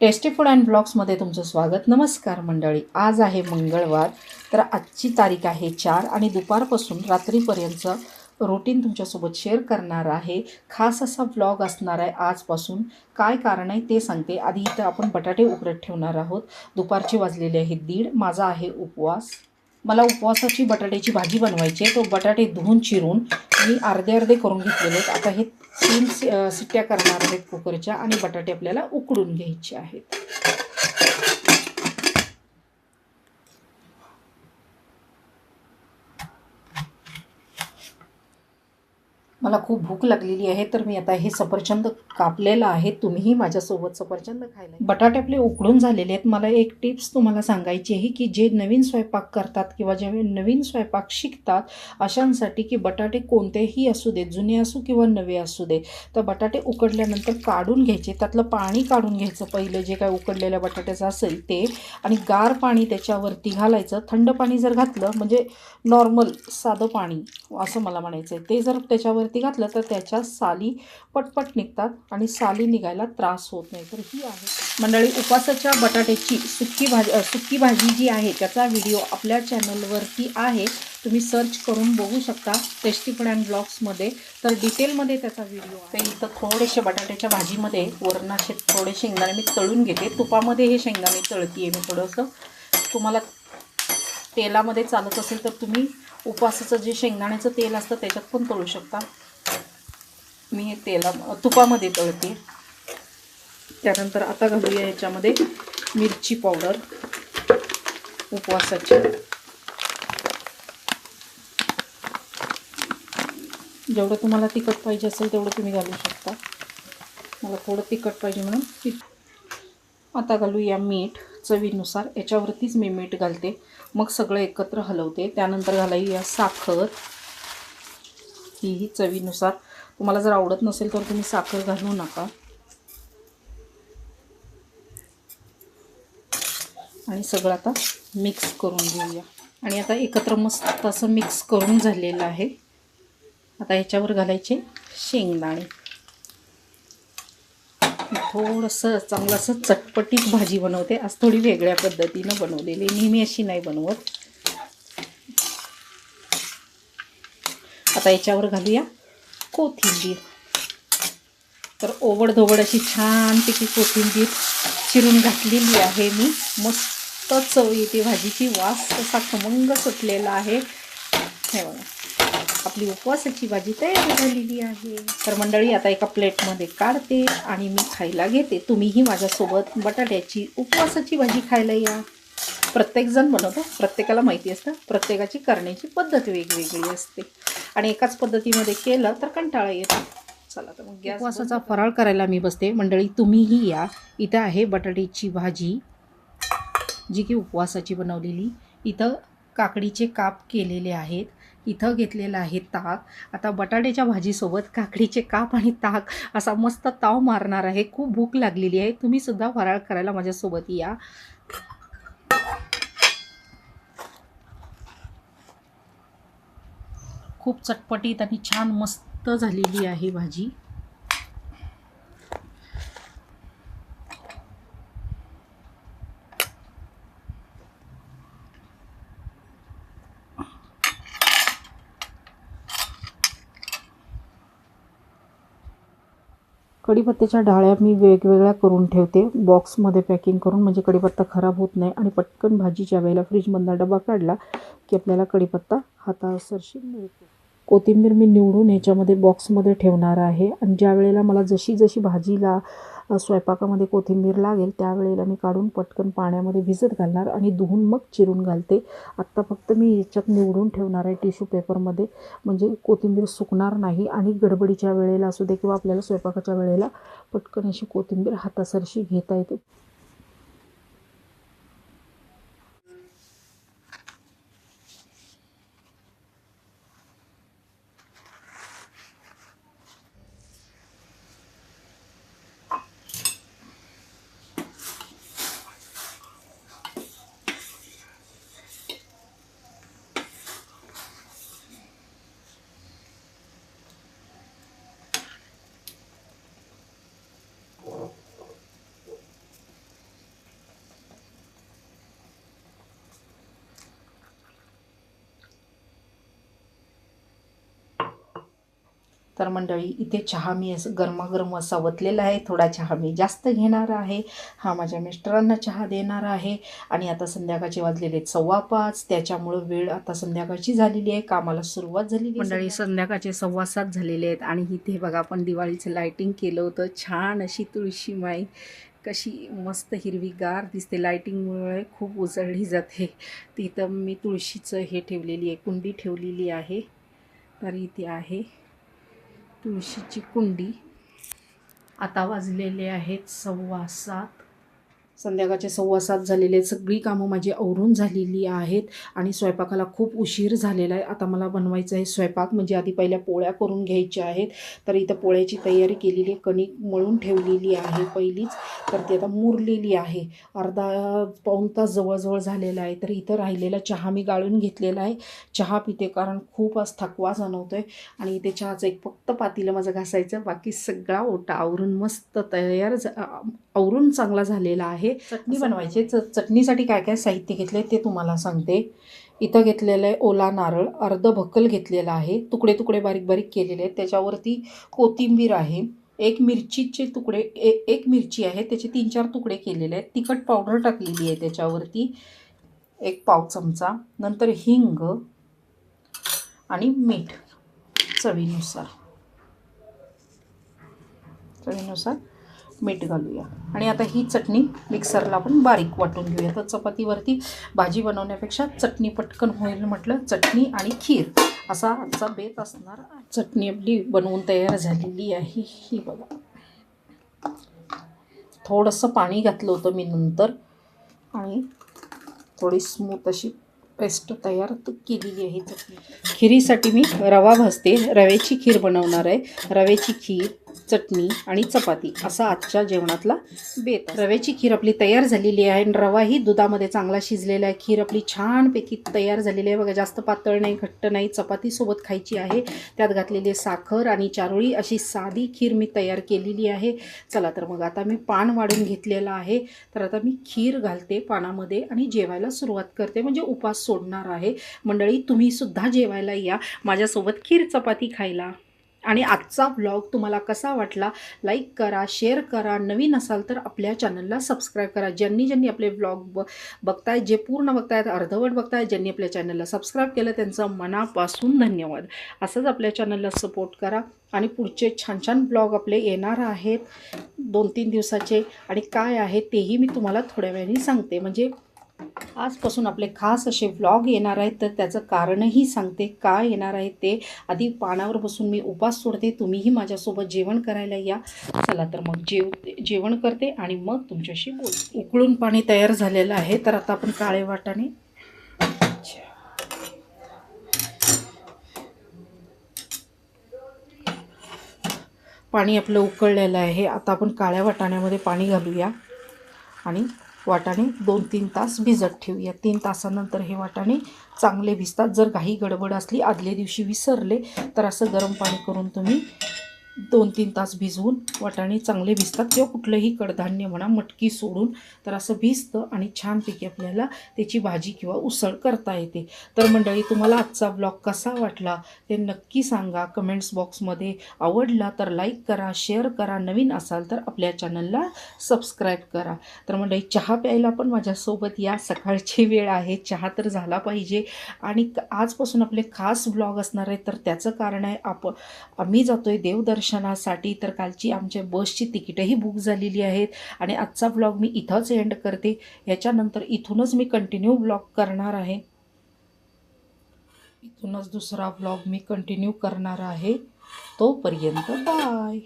Tasty food and ब्लॉग्समध्ये तुमचं स्वागत. नमस्कार मंडळी. आज आहे मंगळवार तर आजची तारीख आहे चार आणि दुपारपासून रात्रीपर्यंत रुटीन तुमच्यासोबत शेअर करणार आहे. खास असा ब्लॉग असणार आहे आजपासून. काय कारण आहे ते सांगते. आधी इथं आपण बटाटे उकडत ठेवणार आहोत. दुपारचे वाजलेले आहेत दीड. माझा आहे उपवास. मला उपवासाची बटाट्याची भाजी बनवायची आहे. तो बटाटे धुवून चिरून मी अर्धे अर्धे करून घेतलेले आहेत. आता हे तीन सिट्ट्या करणार आहेत कुकरच्या आणि बटाटे आपल्याला उकडून घ्यायचे आहेत. मला खूप भूक लागलेली आहे तर मी आता हे सफरचंद कापलेलं आहे तुम्हीही माझ्यासोबत सफरचंद खायला बटाटे आपले उकडून झालेले आहेत. मला एक टिप्स तुम्हाला सांगायची आहे की जे नवीन स्वयंपाक करतात किंवा जे नवीन स्वयंपाक शिकतात अशांसाठी की बटाटे कोणतेही असू दे जुने असू किंवा नवे असू दे तर बटाटे उकडल्यानंतर काढून घ्यायचे त्यातलं पाणी काढून घ्यायचं पहिलं जे काय उकडलेल्या बटाट्याचं असेल ते आणि गार पाणी त्याच्यावरती घालायचं. थंड पाणी जर घातलं म्हणजे नॉर्मल साधं पाणी असं मला म्हणायचं आहे ते जर त्याच्यावरती घातलं तर त्याच्या साली पटपट निघतात. आणि साली निघायला त्रास होत नाही. तर ही आहे. मंडळी उपासाच्या बटाट्याची सुक्की भाजी सुकी सुक्की भाजी जी आहे त्याचा व्हिडिओ आपल्या चॅनलवरती आहे. तुम्ही सर्च करून बघू शकता टेस्टी फूड अँड ब्लॉग्समध्ये. तर डिटेलमध्ये त्याचा व्हिडिओ ते इथं थोडेसे बटाट्याच्या भाजीमध्ये वरणाचे थोडे शेंगदाणे मी तळून घेते. तुपामध्ये हे शेंगदाणे तळती आहे मी थोडंसं. तुम्हाला तेलामध्ये चालत असेल तर तुम्ही उपवासाचं जे शेंगदाण्याचं तेल असतं त्याच्यात पण तळू शकता. मी तेला तुपामध्ये तळते. त्यानंतर आता घालूया याच्यामध्ये मिरची पावडर. उपवासाची. जेवढं तुम्हाला तिखट पाहिजे असेल तेवढं तुम्ही घालू शकता. मला थोडं तिखट पाहिजे म्हणून आता घालूया मीठ चवीनुसार. याच्यावरतीच मी मीठ घालते. मग सगळं एकत्र हलवते. त्यानंतर घालायूया साखर. हीही चवीनुसार. तुम्हाला जर आवडत नसेल तर तुम्ही साखर घालू नका. आणि सगळं आता मिक्स करून घेऊया. आणि आता एकत्र मस्त असं मिक्स करून झालेलं आहे. आता ह्याच्यावर घालायचे शेंगदाणे. थोडंसं चांगलं असं चटपटीत भाजी बनवते. आज थोडी वेगळ्या पद्धतीनं बनवलेली. नेहमी अशी नाही बनवत. आता याच्यावर घालूया कोथिंबीर. तर ओवडधोवड अशी छानपैकी कोथिंबीर चिरून घातलेली आहे मी. मस्त चव येते भाजीची. वास असा खमंग सुटलेला आहे. हे बघा. आपली उपवासाची भाजी तयार झालेली आहे. तर मंडळी आता एका प्लेटमध्ये काढते आणि मी खायला घेते. तुम्हीही माझ्यासोबत बटाट्याची उपवासाची भाजी खायला या. प्रत्येकजण बनवतो प्रत्येकाला माहिती असतं प्रत्येकाची करण्याची पद्धत वेगवेगळी असते. आणि एकाच पद्धतीमध्ये केलं तर कंटाळा येतो. चला तर मग गॅस उपवासाचा फराळ करायला मी बसते. मंडळी तुम्हीही या. इथं आहे बटाट्याची भाजी जी की उपवासाची बनवलेली. इथं काकडीचे काप केलेले आहेत. इथं घेतलेलं आहे ताक. आता बटाट्याच्या भाजीसोबत काकडीचे काप आणि ताक असा मस्त ताव मारणार आहे. खूप भूक लागलेली आहे. तुम्ही सुद्धा फराळ करायला माझ्यासोबत या. खूप चटपटीत आणि छान मस्त झालेली आहे भाजी. कढीपत्त्याच्या डाळ्या मी वेगवेगळ्या करून ठेवते. बॉक्समध्ये पॅकिंग करून म्हणजे कढीपत्ता खराब होत नाही आणि पटकन भाजीच्या वेळेला फ्रीजमधला डबा काढला की आपल्याला कढीपत्ता हातासरशी मिळतो. कोथिंबीर मी निवडून ह्याच्यामध्ये बॉक्समध्ये ठेवणार आहे. आणि ज्या वेळेला मला जशी जशी भाजीला स्वयंपाकामध्ये कोथिंबीर लागेल त्यावेळेला मी काढून पटकन पाण्यामध्ये भिजत घालणार आणि धुवून मग चिरून घालते. आत्ता फक्त मी याच्यात निवडून ठेवणार आहे टिश्यू पेपरमध्ये म्हणजे कोथिंबीर सुकणार नाही आणि गडबडीच्या वेळेला असू दे किंवा आपल्याला स्वयंपाकाच्या वेळेला पटकन अशी कोथिंबीर हातासरशी घेता येते. तर मंडळी इथे चहा मी असं गरमागरम असा वतलेला आहे. थोडा चहा मी जास्त घेणार आहे. हा माझ्या मिस्टरांना चहा देणार आहे. आणि आता संध्याकाळचे वाजलेले आहेत सव्वा पाच. त्याच्यामुळं वेळ आता संध्याकाळची झालेली आहे. कामाला सुरुवात झालेली. मंडळी संध्याकाळचे सव्वा सात झालेले आहेत. आणि इथे बघा आपण दिवाळीचं लायटिंग केलं होतं. छान अशी तुळशी माई कशी मस्त हिरवीगार दिसते. लायटिंगमुळे खूप उजळली जाते. तिथं मी तुळशीचं हे ठेवलेली आहे कुंडी ठेवलेली आहे. तर इथे आहे. तुळशीची कुंडी. आता वाजलेले आहेत सव्वा सात. संध्याकाळचे सव्वा सात झालेले आहेत सगळी कामं माझी आवरून झालेली आहेत आणि स्वयंपाकाला खूप उशीर झालेला आहे. आता मला बनवायचं आहे स्वयंपाक म्हणजे आधी पहिल्या पोळ्या करून घ्यायच्या आहेत. तर इथं पोळ्याची तयारी केलेली आहे कणिक मळून ठेवलेली आहे पहिलीच. तर ती आता मुरलेली आहे. अर्धा पाऊण तास जवळजवळ झालेला आहे. तर इथं राहिलेला चहा मी गाळून घेतलेला आहे. चहा पिते कारण खूप आज थकवा जाणवतो आहे आणि इथे चहाचं एक फक्त पातीलं माझं घासायचं. बाकी सगळा ओटा आवरून मस्त तयार झा- आवरून चांगला झालेला आहे. चटणी बनवायची च चटणीसाठी काय काय साहित्य घेतलं ते तुम्हाला सांगते. इथं घेतलेलं आहे ओला नारळ. अर्ध भक्कल घेतलेला आहे. तुकडे तुकडे बारीक बारीक केलेले आहेत. त्याच्यावरती कोथिंबीर आहे. एक मिरचीचे तुकडे ए एक मिरची आहे. त्याचे तीन चार तुकडे केलेले आहेत. तिखट पावडर टाकलेली आहे त्याच्यावरती. एक पाव चमचा. नंतर हिंग आणि मीठ चवीनुसार. चवीनुसार मीठ घालूया. आणि आता ही चटणी मिक्सरला आपण बारीक वाटून घेऊया. तर चपातीवरती भाजी बनवण्यापेक्षा चटणी पटकन होईल म्हटलं चटणी आणि खीर. असा आजचा बेत असणार. चटणी आपली बनवून तयार झालेली आहे ही बघा. थोडंसं पाणी घातलं होतं मी नंतर. आणि थोडी स्मूथ अशी पेस्ट तयार केलेली आहे चटणी. खिरीसाठी मी रवा भाजते. रव्याची खीर बनवणार आहे. रव्याची खीर चटणी आणि चपाती असा आजच्या जेवणातला बेत. रव्याची खीर आपली तयार झालेली आहे आणि रवाही दुधामध्ये चांगला शिजलेला आहे. खीर आपली छानपैकी तयार झालेली आहे. बघा जास्त पातळ नाही घट्ट नाही. चपातीसोबत खायची आहे. त्यात घातलेली साखर आणि चारोळी अशी साधी खीर मी तयार केलेली आहे. चला तर मग आता मी पान वाढून घेतलेलं आहे. तर आता मी खीर घालते पानामध्ये आणि जेवायला सुरुवात करते. म्हणजे उपास सोडणार आहे. मंडळी तुम्हीसुद्धा जेवायला या. माझ्यासोबत खीर चपाती खायला. आणि आजचा ब्लॉग तुम्हाला कसा वाटला लाईक करा शेअर करा. नवीन असाल तर आपल्या चॅनलला सबस्क्राईब करा. ज्यांनी ज्यांनी आपले ब्लॉग ब बघतायत जे पूर्ण बघतायत अर्धवट बघतायत ज्यांनी आपल्या चॅनलला सबस्क्राईब केलं त्यांचं मनापासून धन्यवाद. असंच आपल्या चॅनलला सपोर्ट करा. आणि पुढचे छान छान ब्लॉग आपले येणार आहेत. दोन तीन दिवसाचे. आणि काय आहे तेही मी तुम्हाला थोड्या वेळाने सांगते. म्हणजे आजपासून आपले खास असे व्लॉग येणार आहेत तर त्याचं कारणही सांगते. का येणार आहे ते आधी पानावर बसून मी उपास सोडते. तुम्हीही माझ्यासोबत जेवण करायला या. चला तर मग जेव जेवण करते आणि मग तुमच्याशी बोल. उकळून पाणी तयार झालेलं आहे तर आता आपण काळे वाटाणे. पाणी आपलं उकळलेलं आहे. आता आपण काळ्या वाटाण्यामध्ये पाणी घालूया आणि वाटाणे दोन तीन तास भिजत ठेवूया तीन तासानंतर हे वाटाणे चांगले भिजतात. जर काही गडबड असली आदल्या दिवशी विसरले तर असं गरम पाणी करून तुम्ही दोन तीन तास भिजवून वाटाणे चांगले भिजतात. किंवा कुठलंही कडधान्य म्हणा मटकी सोडून तर असं भिजतं आणि छानपैकी आपल्याला त्याची भाजी किंवा उसळ करता येते. तर मंडळी तुम्हाला आजचा ब्लॉग कसा वाटला ते नक्की सांगा. कमेंट्स बॉक्समध्ये आवडला तर लाईक करा शेअर करा नवीन असाल तर आपल्या चॅनलला सबस्क्राईब करा. तर मंडळी चहा प्यायला पण माझ्यासोबत या सकाळची वेळ आहे. चहा तर झाला पाहिजे. आणि क- आजपासून आपले खास ब्लॉग असणार आहे तर त्याचं कारण आहे आपण आम्ही जातो आहे देवदर्शन दर्शनासाठी तर कालची आमच्या बसची तिकीटही बुक झालेली आहेत. आणि आजचा ब्लॉग मी इथंच एंड करते. याच्यानंतर इथूनच मी कंटिन्यू ब्लॉग करणार आहे. इथूनच दुसरा ब्लॉग मी कंटिन्यू करणार आहे. तोपर्यंत बाय